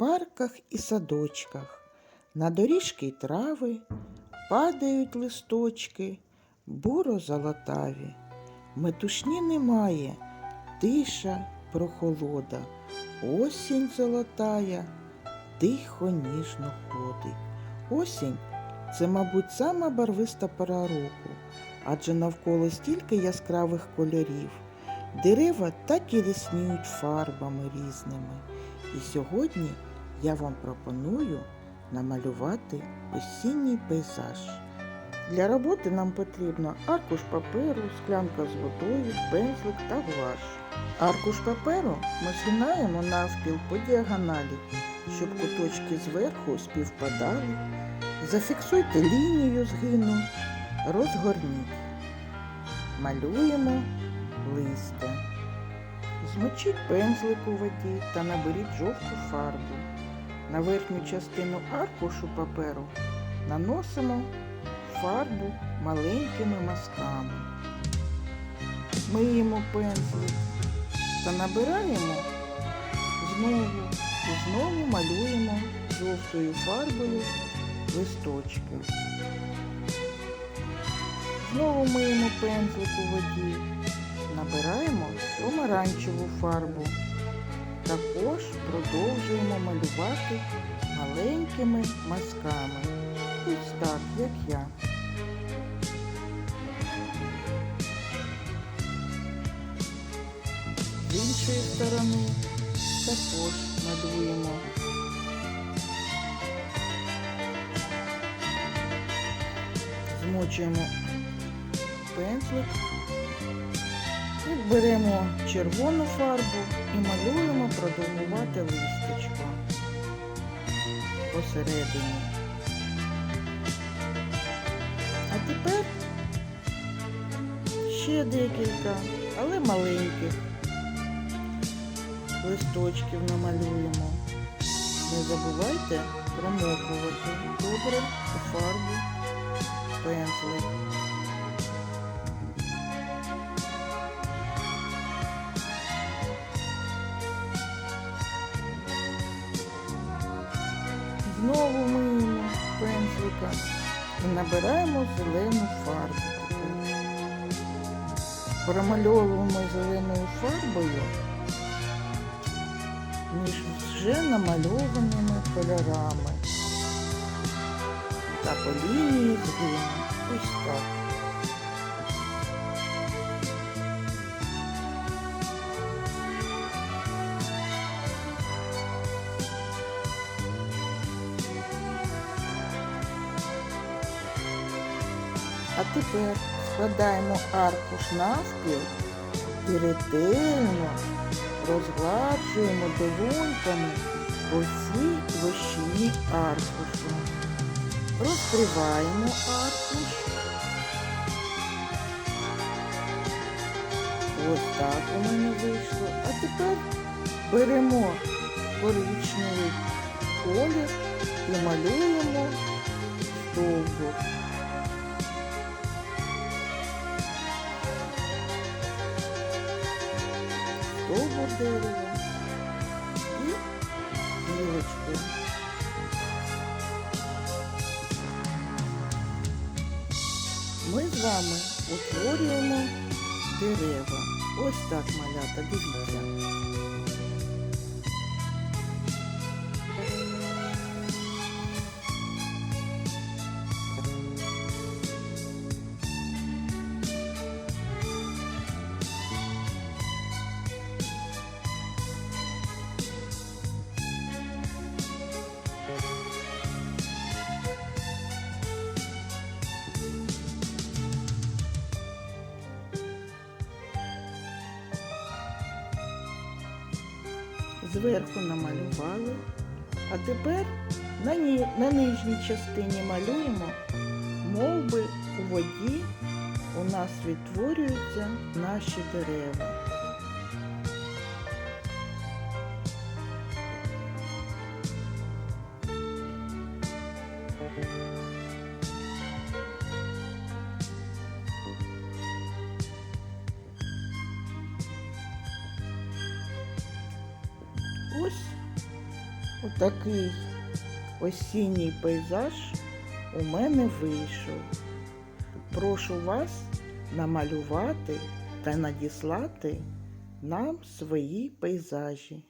парках і садочках, на доріжки й трави падають листочки, буро золотаві. Метушні немає, тиша прохолода, осінь золотая, тихо ніжно ходить. Осінь це, мабуть, сама барвиста пора року, адже навколо стільки яскравих кольорів. Дерева так і рісніють фарбами різними. І сьогодні я вам пропоную намалювати осінній пейзаж. Для роботи нам потрібно аркуш паперу, склянка з водою, пензлик та гуаш. Аркуш паперу ми навпіл по діагоналі, щоб куточки зверху співпадали. Зафіксуйте лінію згину, розгорніть. Малюємо листя. Змочіть пензлик у воді та наберіть жовту фарбу. На верхню частину аркушу паперу наносимо фарбу маленькими мазками. Миємо пензлик та набираємо знову і знову малюємо жовтою фарбою листочки. Знову миємо пензлик у воді, набираємо помаранчеву фарбу. Також продовжуємо малювати маленькими мазками. Ось так, як я. З іншої сторони також малюємо. Змочуємо пензлик беремо червону фарбу і малюємо продовгувати листячко посередині. А тепер ще декілька, але маленьких листочків намалюємо. Не забувайте промокувати добре у фарбу пензлик. Знову миємо пензлика і набираємо зелену фарбу. Промальовуємо зеленою фарбою між вже намальованими кольорами та по лінії згину. Ось так. А тепер складаємо аркуш навпіл і ретельно розгладжуємо долоньками по всій площині аркушу. Розкриваємо аркуш. Ось так у мене вийшло. А тепер беремо коричневий колір і малюємо стовбур. Дерева і гілочки. Ми з вами утворюємо дерева. Ось так, малята, дивіться. Зверху намалювали, а тепер на, ні, на нижній частині малюємо, мов би у воді у нас відтворюються наші дерева. Отакий осінній пейзаж у мене вийшов. Прошу вас намалювати та надіслати нам свої пейзажі.